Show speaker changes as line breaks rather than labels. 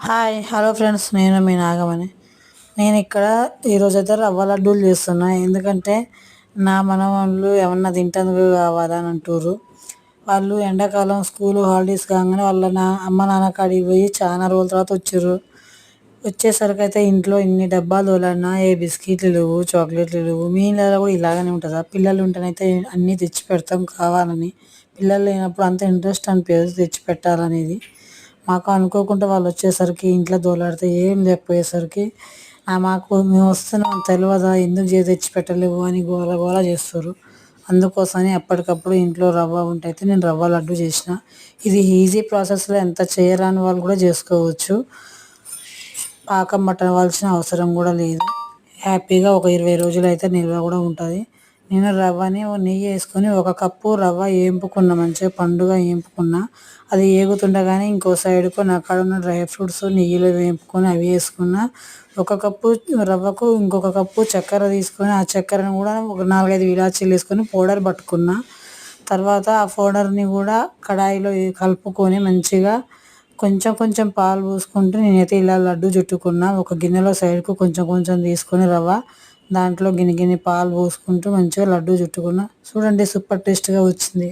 Hi hello friends నేను మీ నాగమణి. నేను ఇక్కడ ఈరోజైతే రవ్వ లడ్డూలు చేస్తున్నా. ఎందుకంటే నా మనవాళ్ళు ఏమన్నా తింటందుకు కావాలని అంటారు వాళ్ళు ఎండాకాలం స్కూల్ హాలిడేస్ కాగానే వాళ్ళ నా అమ్మ నాన్న కాడికి పోయి చాలా రోజుల తర్వాత వచ్చారు. వచ్చేసరికి అయితే ఇంట్లో ఇన్ని డబ్బాలు వలన ఏ బిస్కెట్లు లేవు చాక్లెట్లు లేవు. మీ ఇళ్ళలో కూడా ఇలాగనే ఉంటుందా? పిల్లలు ఉంటేనైతే అన్నీ తెచ్చి పెడతాం కావాలని. పిల్లలు లేనప్పుడు అంత ఇంట్రెస్ట్ అనిపించదు తెచ్చి పెట్టాలనేది మాకు అనుకోకుండా వాళ్ళు వచ్చేసరికి ఇంట్లో దోలాడితే ఏం లేకపోయేసరికి మాకు మేము వస్తున్నాం తెలియదా ఎందుకు చేసి తెచ్చి పెట్టలేవు అని గోల గోల చేస్తారు. అందుకోసమని ఎప్పటికప్పుడు ఇంట్లో రవ్వ ఉంటే అయితే నేను రవ్వ లడ్డు చేసిన. ఇది ఈజీ ప్రాసెస్లో ఎంత చేయరాని వాళ్ళు కూడా చేసుకోవచ్చు. పాకం పట్టవలసిన అవసరం కూడా లేదు. హ్యాపీగా ఒక ఇరవై రోజులు అయితే నిల్వ కూడా ఉంటుంది. నేను రవ్వని నెయ్యి వేసుకొని ఒక కప్పు రవ్వ వేంపుకున్న మంచిగా పండుగ వేంపుకున్న అది ఏగుతుండగానే ఇంకో సైడ్కు నా కాడ ఉన్న డ్రై ఫ్రూట్స్ నెయ్యిలో వేపుకొని అవి వేసుకున్న. ఒక కప్పు రవ్వకు ఇంకొక కప్పు చక్కెర తీసుకొని ఆ చక్కెరను కూడా ఒక నాలుగైదు ఇలాచీలు వేసుకొని పౌడర్ పట్టుకున్న. తర్వాత ఆ పౌడర్ని కూడా కడాయిలో కలుపుకొని మంచిగా కొంచెం కొంచెం పాలు పోసుకుంటూ నేనైతే ఇలా లడ్డు చుట్టుకున్నా. ఒక గిన్నెలో సైడ్కు కొంచెం కొంచెం తీసుకొని రవ్వ దాంట్లో గిన్నె గిన్ని పాలు పోసుకుంటూ మంచిగా లడ్డు చుట్టుకున్న. చూడండి సూపర్ టేస్ట్గా వచ్చింది.